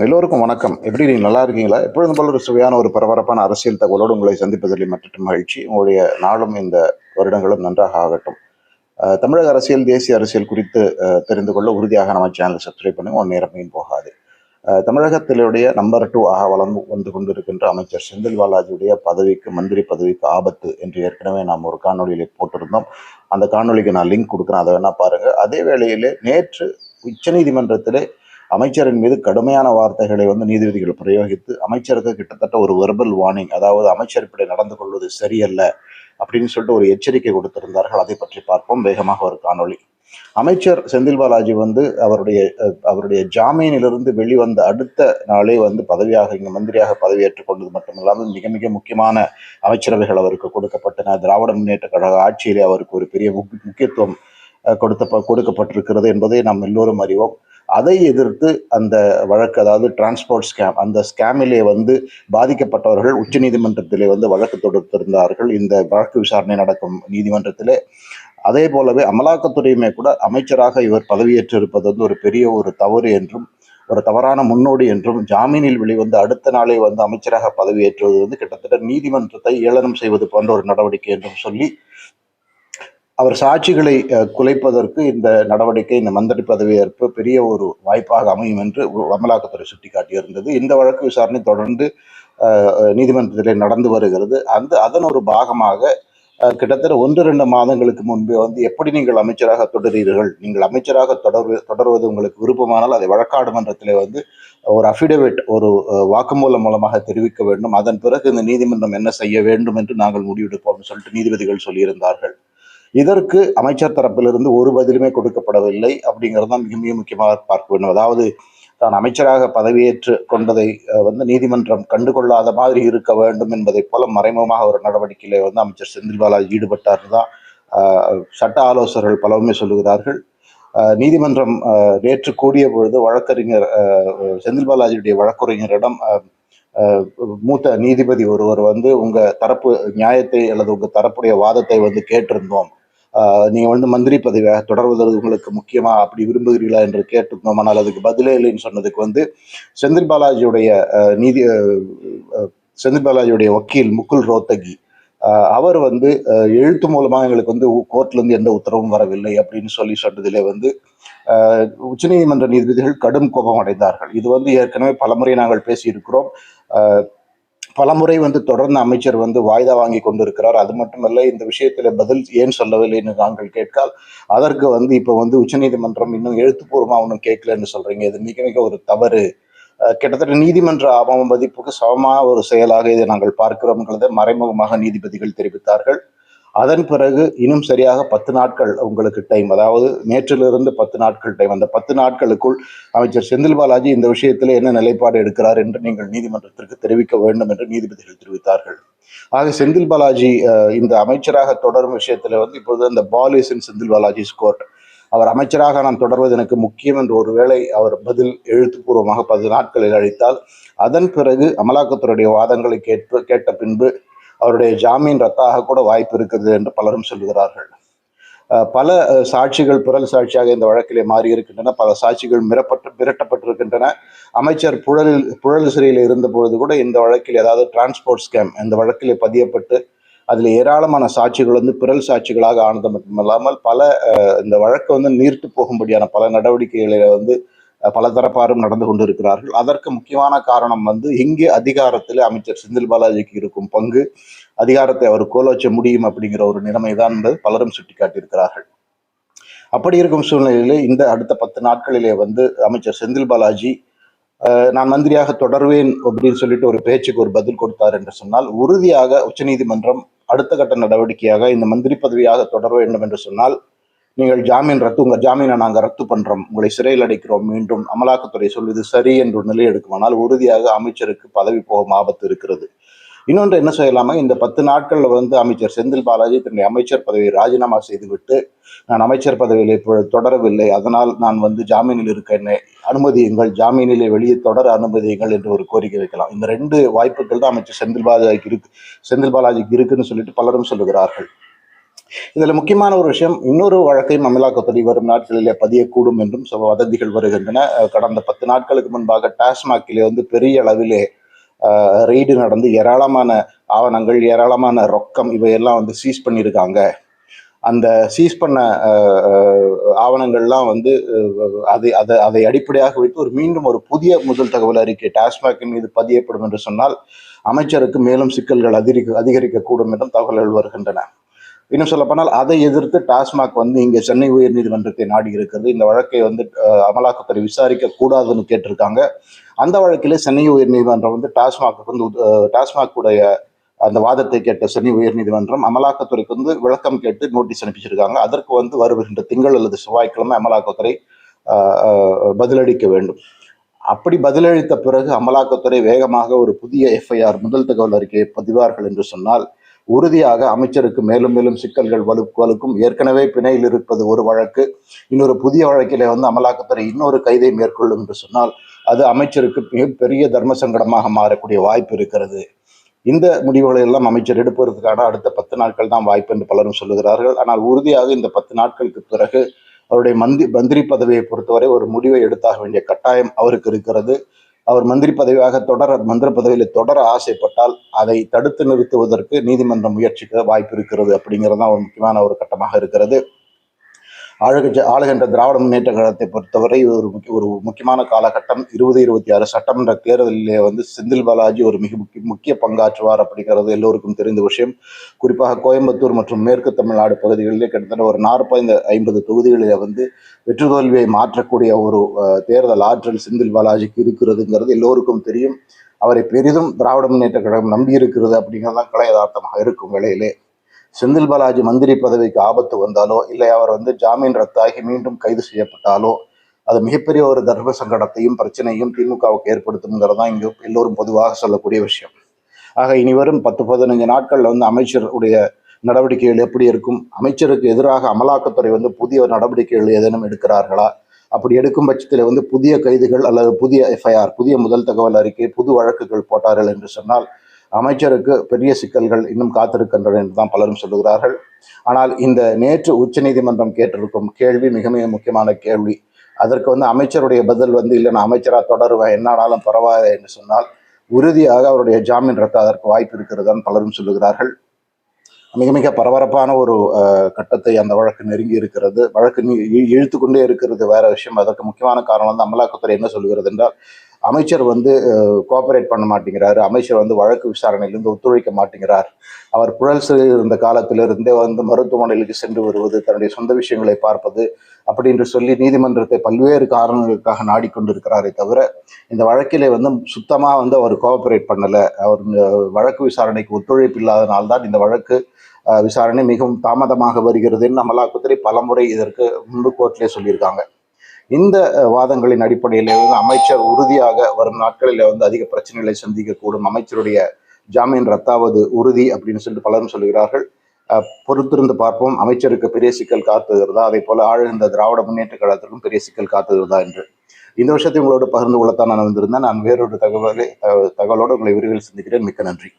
எல்லோருக்கும் வணக்கம். எப்படி நீங்கள் நல்லா இருக்கீங்களா? எப்பொழுதும் போல ஒரு சுவையான ஒரு பரபரப்பான அரசியல் தகவலோடு உங்களை சந்திப்பதில் மற்றும் மகிழ்ச்சி. உங்களுடைய நாளும் இந்த வருடங்களும் நன்றாக ஆகட்டும். தமிழக அரசியல் தேசிய அரசியல் குறித்து தெரிந்து கொள்ள உறுதியாக நம்ம சேனல் சப்ஸ்கிரைப் பண்ணி ஒன் நேரமையும் போகாது. தமிழகத்திலுடைய நம்பர் டூ ஆக வளர்ந்து வந்து கொண்டிருக்கின்ற அமைச்சர் செந்தில் பாலாஜியுடைய பதவிக்கு மந்திரி பதவிக்கு ஆபத்து என்று ஏற்கனவே நாம் ஒரு காணொலியிலே போட்டிருந்தோம். அந்த காணொலிக்கு நான் லிங்க் கொடுக்குறேன். அதை வேணால் பாருங்கள் அதே வேளையிலே நேற்று உச்சநீதிமன்றத்திலே அமைச்சரின் மீது கடுமையான வார்த்தைகளை வந்து நீதிபதிகள் பிரயோகித்து அமைச்சருக்கு கிட்டத்தட்ட ஒரு வெர்பல் வார்னிங் அதாவது அமைச்சர் இப்படி நடந்து கொள்வது சரியல்ல அப்படின்னு சொல்லிட்டு ஒரு எச்சரிக்கை கொடுத்திருந்தார்கள். அதை பற்றி பார்ப்போம். வேகமாக ஒரு காணொளி. அமைச்சர் செந்தில் பாலாஜி வந்து அவருடைய அவருடைய ஜாமீனிலிருந்து வெளிவந்த அடுத்த நாளே வந்து பதவியாக இங்கு மந்திரியாக பதவியேற்றுக் கொண்டது மட்டுமில்லாமல் மிக மிக முக்கியமான அமைச்சரவைகள் அவருக்கு கொடுக்கப்பட்டன. திராவிட முன்னேற்ற கழக ஆட்சியிலே அவருக்கு ஒரு பெரிய முக்கிய- முக்கியத்துவம் கொடுத்த கொடுக்கப்பட்டிருக்கிறது என்பதை நாம் எல்லோரும் அறிவோம். அதை எதிர்த்து அந்த வழக்கு அதாவது டிரான்ஸ்போர்ட் ஸ்கேம் அந்த ஸ்கேமிலே வந்து பாதிக்கப்பட்டவர்கள் உச்சநீதிமன்றத்திலே வந்து வழக்கு தொடுத்திருந்தார்கள். இந்த வழக்கு விசாரணை நடக்கும் நீதிமன்றத்திலே. அதே போலவே அமலாக்கத்துறையுமே கூட அமைச்சராக இவர் பதவியேற்றிருப்பது வந்து ஒரு பெரிய ஒரு தவறு என்றும் ஒரு தவறான முன்னோடி என்றும் ஜாமீனில் வெளிவந்து அடுத்த நாளே வந்து அமைச்சராக பதவியேற்றுவது வந்து கிட்டத்தட்ட நீதிமன்றத்தை ஏளனம் செய்வது போன்ற ஒரு நடவடிக்கை என்றும் சொல்லி அவர் சாட்சிகளை குலைப்பதற்கு இந்த நடவடிக்கை இந்த மந்திரி பதவியேற்பு பெரிய ஒரு வாய்ப்பாக அமையும் என்று அமலாக்கத்துறை சுட்டிக்காட்டியிருந்தது. இந்த வழக்கு விசாரணை தொடர்ந்து நீதிமன்றத்தில் நீதிமன்றத்திலே நடந்து வருகிறது. அந்த அதன் ஒரு பாகமாக கிட்டத்தட்ட ஒன்று ரெண்டு மாதங்களுக்கு முன்பே வந்து எப்படி நீங்கள் அமைச்சராக தொடர்கிறீர்கள் நீங்கள் அமைச்சராக தொடர்வு தொடர்வது உங்களுக்கு விருப்பமானால் அதை வழக்காடுமன்றத்திலே வந்து ஒரு அஃபிடவிட் ஒரு வாக்குமூலம் மூலமாக தெரிவிக்க வேண்டும். அதன் பிறகு இந்த நீதிமன்றம் என்ன செய்ய வேண்டும் என்று நாங்கள் முடிவெடுப்போம்னு சொல்லிட்டு நீதிபதிகள் சொல்லியிருந்தார்கள். இதற்கு அமைச்சர் தரப்பிலிருந்து ஒரு பதிலுமே கொடுக்கப்படவில்லை அப்படிங்கிறது தான் மிக மிக முக்கியமாக பார்க்க வேண்டும். அதாவது தான் அமைச்சராக பதவியேற்று கொண்டதை வந்து நீதிமன்றம் கண்டுகொள்ளாத மாதிரி இருக்க வேண்டும் என்பதை போல மறைமுகமாக ஒரு நடவடிக்கையில வந்து அமைச்சர் செந்தில் பாலாஜி ஈடுபட்டார் தான் சட்ட ஆலோசகர்கள் பலவுமே சொல்லுகிறார்கள். நீதிமன்றம் நேற்று கூடிய பொழுது வழக்கறிஞர் செந்தில் பாலாஜியுடைய வழக்கறிஞரிடம் மூத்த நீதிபதி ஒருவர் வந்து உங்க தரப்பு நியாயத்தை அல்லது உங்க தரப்புடைய வாதத்தை வந்து கேட்டிருந்தோம். நீங்கள் வந்து மந்திரி பதவியாக தொடர்வதற்கு உங்களுக்கு முக்கியமாக அப்படி விரும்புகிறீர்களா என்று கேட்டிருந்தோம் ஆனால் அதுக்கு பதிலே இல்லைன்னு சொன்னதுக்கு வந்து செந்தில் பாலாஜியுடைய நீதி செந்தில் பாலாஜியுடைய வக்கீல் முகுல் ரோத்தகி அவர் வந்து எழுத்து மூலமாக எங்களுக்கு வந்து கோர்ட்லேருந்து எந்த உத்தரவும் வரவில்லை அப்படின்னு சொல்லி சொன்னதிலே வந்து உச்சநீதிமன்ற நீதிபதிகள் கடும் கோபம் அடைந்தார்கள். இது வந்து ஏற்கனவே பலமுறை நாங்கள் பேசியிருக்கிறோம். பலமுறை வந்து தொடர்ந்து அமைச்சர் வந்து வாய்தா வாங்கி கொண்டிருக்கிறார். அது மட்டுமல்ல இந்த விஷயத்துல பதில் ஏன் சொல்லவில்லை என்று நாங்கள் கேட்கால் அதற்கு வந்து இப்போ வந்து உச்சநீதிமன்றம் இன்னும் எழுத்துப்பூர்வமா ஒன்றும் கேட்கலன்னு சொல்றீங்க. இது மிக மிக ஒரு தவறு. கிட்டத்தட்ட நீதிமன்ற அவமதிப்புக்கு சமமான ஒரு செயலாக இதை நாங்கள் பார்க்கிறோம்ங்கிறத மறைமுகமாக நீதிபதிகள் தெரிவித்தார்கள். அதன் பிறகு இன்னும் சரியாக பத்து நாட்கள் உங்களுக்கு டைம் அதாவது நேற்றிலிருந்து பத்து நாட்கள் டைம் அந்த பத்து நாட்களுக்குள் அமைச்சர் செந்தில் பாலாஜி இந்த விஷயத்தில் என்ன நிலைப்பாடு எடுக்கிறார் என்று நீங்கள் நீதிமன்றத்திற்கு தெரிவிக்க வேண்டும் என்று நீதிபதிகள் தெரிவித்தார்கள். ஆக செந்தில் பாலாஜி இந்த அமைச்சராக தொடரும் விஷயத்தில் வந்து இப்பொழுது அந்த ball is in Senthil Balaji court அவர் அமைச்சராக நான் தொடர்வது எனக்கு முக்கியம் என்று ஒருவேளை அவர் பதில் எழுத்துப்பூர்வமாக பத்து நாட்களில் அளித்தால் அதன் பிறகு அமலாக்கத்துறையுடைய வாதங்களை கேட்பு கேட்ட பின்பு அவருடைய ஜாமீன் ரத்தாக கூட வாய்ப்பு இருக்கிறது என்று பலரும் சொல்லுகிறார்கள். பல சாட்சிகள் புரல் சாட்சியாக இந்த வழக்கிலே மாறி இருக்கின்றன. பல சாட்சிகள் மிரப்பட்டு மிரட்டப்பட்டிருக்கின்றன. அமைச்சர் புழலில் புழல் சிறையில் இருந்த பொழுது கூட இந்த வழக்கில் ஏதாவது டிரான்ஸ்போர்ட் ஸ்கேம் இந்த வழக்கிலே பதியப்பட்டு அதில் ஏராளமான சாட்சிகள் வந்து பிறல் சாட்சிகளாக ஆனது மட்டுமல்லாமல் பல இந்த வழக்கு வந்து நீர்த்து போகும்படியான பல நடவடிக்கைகளை வந்து பல தரப்பாரும் நடந்து கொண்டிருக்கிறார்கள். அதற்கு முக்கியமான காரணம் வந்து எங்கே அதிகாரத்தில் அமைச்சர் செந்தில் பாலாஜிக்கு இருக்கும் பங்கு அதிகாரத்தை அவர் கோலோச்ச முடியும் அப்படிங்கிற ஒரு நிலைமைதான் என்பது பலரும் சுட்டிக்காட்டியிருக்கிறார்கள். அப்படி இருக்கும் சூழ்நிலையிலே இந்த அடுத்த பத்து நாட்களிலே வந்து அமைச்சர் செந்தில் பாலாஜி நான் மந்திரியாக தொடர்வேன் அப்படின்னு சொல்லிட்டு ஒரு பேச்சுக்கு ஒரு பதில் கொடுத்தார் என்று சொன்னால் உறுதியாக உச்சநீதிமன்றம் அடுத்த கட்ட நடவடிக்கையாக இந்த மந்திரி பதவியாக தொடர வேண்டும் என்று சொன்னால் நீங்கள் ஜாமீன் ரத்து உங்கள் ஜாமீனை நாங்கள் ரத்து பண்ணுறோம் உங்களை சிறையில் அடைக்கிறோம். மீண்டும் அமலாக்கத்துறை சொல்வது சரி என்று ஒரு நிலை எடுக்குமானால் உறுதியாக அமைச்சருக்கு பதவி போகும் ஆபத்து இருக்கிறது. இன்னொன்று என்ன செய்யலாமா? இந்த பத்து நாட்களில் வந்து அமைச்சர் செந்தில் பாலாஜி தன்னுடைய அமைச்சர் பதவியை ராஜினாமா செய்துவிட்டு நான் அமைச்சர் பதவியில் இப்பொழுது தொடரவில்லை. அதனால் நான் வந்து ஜாமீனில் இருக்க என்னை அனுமதியுங்கள். ஜாமீனிலே வெளியே தொடர அனுமதியுங்கள் என்று ஒரு கோரிக்கை வைக்கலாம். இந்த ரெண்டு வாய்ப்புகள் தான் அமைச்சர் செந்தில் பாலாஜிக்கு இருக்கு செந்தில் பாலாஜிக்கு இருக்குன்னு சொல்லிட்டு பலரும் சொல்லுகிறார்கள். இதுல முக்கியமான ஒரு விஷயம் இன்னொரு வழக்கையும் அமலாக்கத்துறை வரும் நாட்களிலே பதியக்கூடும் என்றும் சில வதந்திகள் வருகின்றன. கடந்த பத்து நாட்களுக்கு முன்பாக டாஸ்மாகிலே வந்து பெரிய அளவிலே ரெய்டு நடந்து ஏராளமான ஆவணங்கள் ஏராளமான ரொக்கம் இவையெல்லாம் வந்து சீஸ் பண்ணியிருக்காங்க. அந்த சீஸ் பண்ண ஆவணங்கள்லாம் வந்து அதை அதை அதை அடிப்படையாக வைத்து ஒரு மீண்டும் ஒரு புதிய முதல் தகவல் அறிக்கை டாஸ்மாகின் மீது பதியப்படும் என்று சொன்னால் அமைச்சருக்கு மேலும் சிக்கல்கள் அதிகரிக்க அதிகரிக்கக்கூடும் என்றும் தகவல்கள் வருகின்றன. இன்னும் சொல்லப்போனால் அதை எதிர்த்து டாஸ்மாக் வந்து இங்கே சென்னை உயர்நீதிமன்றத்தை நாடி இருக்கிறது. இந்த வழக்கை வந்து அமலாக்கத்துறை விசாரிக்க கூடாதுன்னு கேட்டிருக்காங்க. அந்த வழக்கிலே சென்னை உயர் நீதிமன்றம் வந்து டாஸ்மாக் வந்து டாஸ்மாக் உடைய அந்த வாதத்தை கேட்ட சென்னை உயர்நீதிமன்றம் அமலாக்கத்துறைக்கு வந்து விளக்கம் கேட்டு நோட்டீஸ் அனுப்பிச்சிருக்காங்க. அதற்கு வந்து வருகின்ற திங்கள் அல்லது செவ்வாய்க்கிழமை அமலாக்கத்துறை பதிலளிக்க வேண்டும். அப்படி பதிலளித்த பிறகு அமலாக்கத்துறை வேகமாக ஒரு புதிய எஃப்ஐஆர் முதல் தகவல் அறிக்கையை பதிவார்கள் என்று சொன்னால் உறுதியாக அமைச்சருக்கு மேலும் மேலும் சிக்கல்கள் வலு வலுக்கும். ஏற்கனவே பிணையில் இருப்பது ஒரு வழக்கு. இன்னொரு புதிய வழக்கிலே வந்து அமலாக்கத்துறை இன்னொரு கைதை மேற்கொள்ளும் என்று சொன்னால் அது அமைச்சருக்கு மிகப்பெரிய தர்ம சங்கடமாக மாறக்கூடிய வாய்ப்பு இருக்கிறது. இந்த முடிவுகளை எல்லாம் அமைச்சர் எடுப்பதற்கான அடுத்த பத்து நாட்கள் தான் வாய்ப்பு என்று பலரும் சொல்லுகிறார்கள். ஆனால் உறுதியாக இந்த பத்து நாட்களுக்கு பிறகு அவருடைய மந்தி மந்திரி பதவியை பொறுத்தவரை ஒரு முடிவை எடுத்தாக வேண்டிய கட்டாயம் அவருக்கு இருக்கிறது. அவர் மந்திரி பதவியாக தொடர மந்திரி பதவியில் தொடர ஆசைப்பட்டால் அதை தடுத்து நிறுத்துவதற்கு நீதிமன்றம் முயற்சிக்க வாய்ப்பு இருக்கிறது அப்படிங்கிறது தான் ஒரு முக்கியமான ஒரு கட்டமாக இருக்கிறது. ஆளுகின்ற ஆளுகின்ற திராவிட முன்னேற்ற கழகத்தை பொறுத்தவரை இது ஒரு முக்கிய ஒரு முக்கியமான காலகட்டம். இருபது இருபத்தி ஆறு சட்டமன்ற தேர்தலிலே வந்து செந்தில் பாலாஜி ஒரு மிக முக்கிய முக்கிய பங்காற்றுவார் அப்படிங்கிறது எல்லோருக்கும் தெரிந்த விஷயம். குறிப்பாக கோயம்புத்தூர் மற்றும் மேற்கு தமிழ்நாடு பகுதிகளிலே கிட்டத்தட்ட ஒரு நாற்பது ஐம்பது தொகுதிகளில் வந்து வெற்றி தோல்வியை மாற்றக்கூடிய ஒரு தேர்தல் ஆற்றல் செந்தில் பாலாஜிக்கு இருக்கிறதுங்கிறது எல்லோருக்கும் தெரியும். அவரை பெரிதும் திராவிட முன்னேற்ற கழகம் நம்பி இருக்கிறது அப்படிங்கிறதான் கலை யதார்த்தமாக இருக்கும் வேளையிலே. செந்தில் பாலாஜி மந்திரி பதவிக்கு ஆபத்து வந்தாலோ இல்லை அவர் வந்து ஜாமீன் ரத்தாகி மீண்டும் கைது செய்யப்பட்டாலோ அது மிகப்பெரிய ஒரு தர்ம சங்கடத்தையும் பிரச்சனையும் திமுகவுக்கு ஏற்படுத்துங்கிறது தான் இங்கு எல்லோரும் பொதுவாக சொல்லக்கூடிய விஷயம். ஆக இனி வரும் பத்து பதினஞ்சு நாட்களில் வந்து அமைச்சருடைய நடவடிக்கைகள் எப்படி இருக்கும்? அமைச்சருக்கு எதிராக அமலாக்கத்துறை வந்து புதிய நடவடிக்கைகள் ஏதேனும் எடுக்கிறார்களா? அப்படி எடுக்கும் பட்சத்தில் வந்து புதிய கைதுகள் அல்லது புதிய எஃப்ஐஆர் புதிய முதல் தகவல் அறிக்கை புது வழக்குகள் போட்டார்கள் என்று சொன்னால் அமைச்சருக்கு பெரிய சிக்கல்கள் இன்னும் காத்திருக்கின்றன என்று தான் பலரும் சொல்லுகிறார்கள். ஆனால் இந்த நேற்று உச்சநீதிமன்றம் கேட்டிருக்கும் கேள்வி மிக மிக முக்கியமான கேள்வி. அதற்கு வந்து அமைச்சருடைய பதில் வந்து இல்லை நான் அமைச்சராக தொடருவேன் என்னானாலும் பரவாயில்லை என்று சொன்னால் உறுதியாக அவருடைய ஜாமீன் ரத்து அதற்கு வாய்ப்பு இருக்கிறதுதான் பலரும் சொல்லுகிறார்கள். மிக மிக பரபரப்பான ஒரு கட்டத்தை அந்த வழக்கு நெருங்கி இருக்கிறது. வழக்கு இழுத்து கொண்டே இருக்கிறது வேற விஷயம். அதற்கு முக்கியமான காரணம் வந்து அமலாக்கத்துறை என்ன சொல்கிறது என்றால் அமைச்சர் வந்து கோஆபரேட் பண்ண மாட்டேங்கிறாரு. அமைச்சர் வந்து வழக்கு விசாரணையிலிருந்து ஒத்துழைக்க மாட்டேங்கிறார். அவர் புழல் சிறையில் இருந்த காலத்திலிருந்தே வந்து மருத்துவமனைகளுக்கு சென்று வருவது தன்னுடைய சொந்த விஷயங்களை பார்ப்பது அப்படின்னு சொல்லி நீதிமன்றத்தை பல்வேறு காரணங்களுக்காக நாடிக்கொண்டிருக்கிறாரே தவிர இந்த வழக்கிலே வந்து சுத்தமாக வந்து அவர் கோஆபரேட் பண்ணலை. அவர் வழக்கு விசாரணைக்கு ஒத்துழைப்பு இல்லாதனால்தான் இந்த வழக்கு விசாரணை மிகவும் தாமதமாக வருகிறதுன்னு அமலாக்கத்துறை பலமுறை இதற்கு முன்பு கோர்ட்லேயே சொல்லியிருக்காங்க. இந்த வாதங்களின் அடிப்படையில் வந்து அமைச்சர் உறுதியாக வரும் நாட்களில் வந்து அதிக பிரச்சனைகளை சந்திக்கக்கூடும். அமைச்சருடைய ஜாமீன் ரத்தாவது உறுதி அப்படின்னு சொல்லிட்டு பலரும் சொல்கிறார்கள் அஹ், பொறுத்திருந்து பார்ப்போம். அமைச்சருக்கு பெரிய சிக்கல் காத்துகிறதா? அதே போல ஆழ்ந்த திராவிட முன்னேற்ற கழகத்திற்கும் பெரிய சிக்கல் காத்துகிறதா என்று. இந்த விஷயத்தை உங்களோடு பகிர்ந்து கொள்ளத்தான் நான் வந்திருந்தேன். நான் வேறொரு தகவலை தகவலோடு உங்களை விரிவில் சந்திக்கிறேன். மிக்க நன்றி.